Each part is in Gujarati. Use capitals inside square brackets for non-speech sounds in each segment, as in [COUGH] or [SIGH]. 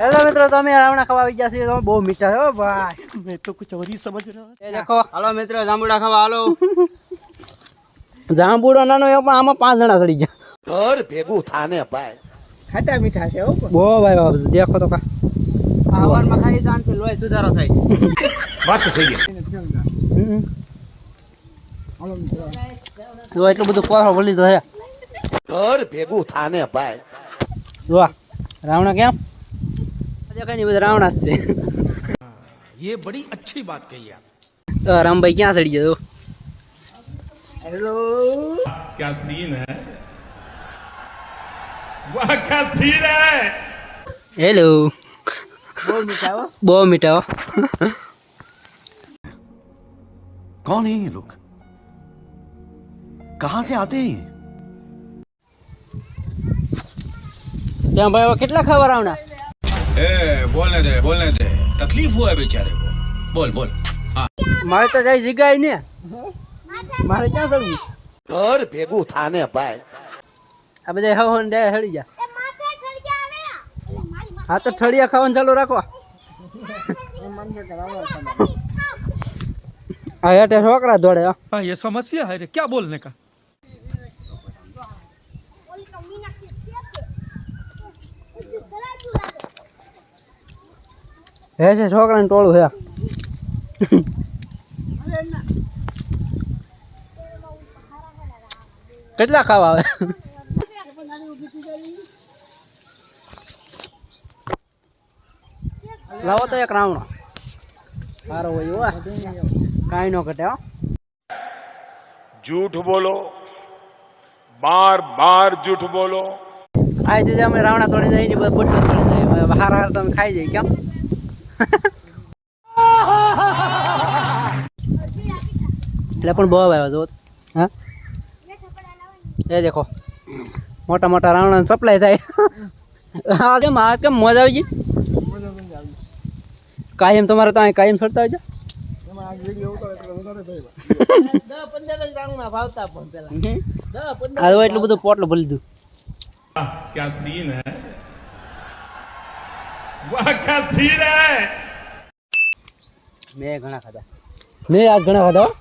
હેલો મિત્રો તમે રાવણા ખાવા આવી છે તમે બહુ મીઠા હો ભાઈ. મેં તો કુછ ઓર સમજ રહ્યો દેખો. હાલો મિત્રો જાંબુડા ખાવા હાલો. જાંબુડો નાનો એ પણ આમાં પાંચ જણા ચડી ગયા. ઘર ભેગું થાને ભાઈ. ખાતા મીઠા છે હો. બહુ ભાઈ દેખો તો કા આવારમાં ખાઈ જાનથી લોહી સુધારો થાય. વાત થઈ ગઈ. જો એટલું બધું કોહરો વળી તો હે. ઘર ભેગું થાને ભાઈ. જો રાવણા કેમ આજે કઈ નહીં બધા રાવણા જ છે ये बड़ी अच्छी बात कही आप તો રામભાઈ ક્યાં ચડી ગયો હેલો क्या सीन है वाह क्या सीन है હેલો બહુ મીઠા હો બહુ મીઠા હો कौन है ये लोग कहाँ से आते हैं ત્યાં ભાઈ કેટલા ખાવા આવના એ બોલને દે બોલને દે. તકલીફ હોય બિચારે બોલ બોલ. હા. મારે તો જાય જગ્યાએ ને. મારે ક્યાં જવું? ઘર ભેગું થાને ભાઈ. આ બધા હવ હોન દે હળી જા હા તો ઠળિયા ખાવાનું ચાલુ રાખો. હા એટલે છોકરા દોડે હા એ સમસ્યા હે રે. ક્યાં બોલને કા? હે છે, છોકરાને ટોળું હે. કેટલા ખાવા આવે? લાવો તો એક રાવણો. સારો હોય કાંઈ ન ઘટે જૂઠ બોલો, બાર બાર જૂઠ બોલો. આ જે અમે રાવણા તોડી જાય ને બધા તોડી જાય હાર હાર તમે ખાઈ જાય કેમ? એટલે પણ બહુ આવ્યો જો હા? એ દેખો. મોટા મોટા રાવણા સપ્લાય થાય. હા કેમ? આ કેમ? મોજ આવી ગઈ? કાયમ તમારે તો અહીં કાયમ સડતા આવજો એટલું બધું પોટલું ભરી દીધું क्या सीन है वाह क्या सीन है મેં ઘણા ખાધા મેં આજ ઘણા ખાધા હો.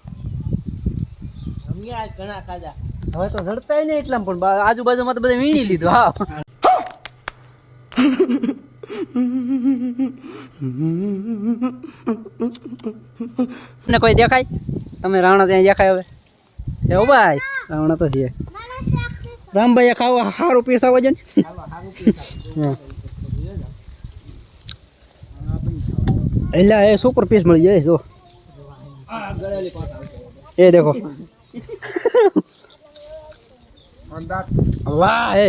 અમે આજ ઘણા ખાધા હવે તો જડતાય નહીં એટલા પણ બા- આજુબાજુમાં તો બધે વીણી લીધું હા ને કોઈ દેખાય તમે રાવણા ત્યાં દેખાય હવે એવું ભાઈ રાવણા તો છે રામભાઈ ખાવા સારું પીસ આવો છે ને. એટલે એ સુપર પીસ મળી જાય જો. એ દેખો. વાહ એ.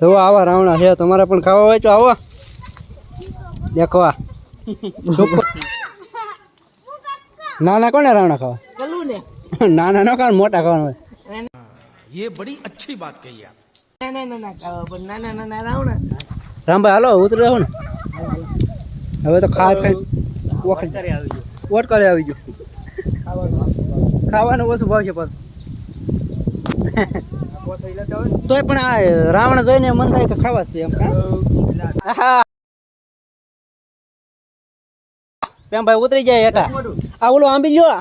જો આવા રાવણા છે. તમારે પણ ખાવા હોય તો આવો. દેખો આ. સુપર નાના કોને રાવણા ખાવા? નાના ન ખાવા મોટા ખાવાનું હોય. ये बड़ी अच्छी बात कही आप નાના નાના ખાવા પણ નાના નાના રાવણા રામભાઈ હાલો ઉતરી જાઓ ને હવે તો ખાઈ ખાઈ વખત વોટ કરે આવી ગયો ખાવાનું ઓછું ભાવ છે પાછું તોય પણ આ રાવણ જોઈને મન થાય કે ખાવા છે એમ કા? હા કેમ ભાઈ ઉતરી જાય હેઠા આ ઓલો આંબી લ્યો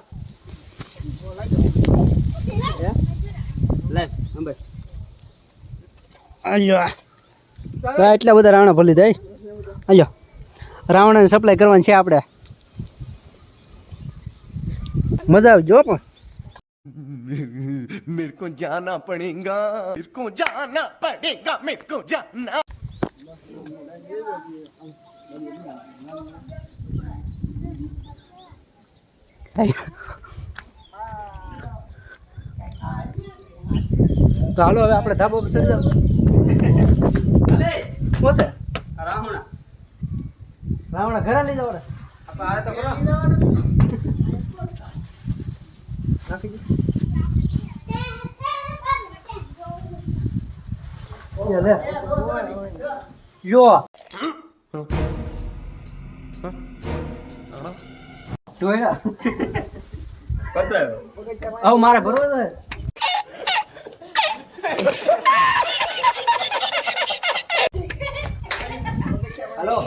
લે આંબે અલ્યો આ એટલા બધા રાવણા ભલી દે અલ્યો રાવણાને સપ્લાય કરવાની છે આપણે મજા આવજો પણ [LAUGHS] मेरे को जाना पड़ेगा मेरे को जाना पड़ेगा मेरे को जाना [LAUGHS] તો હાલો હવે આપણે ધાબો પર ચડી જાવ કોસે રાવણા. રાવણા ઘરે લઈ જાવ રે આપણે આ તો કરો. નાખી. યો. જોયા મારે ભરવો છે? Hello.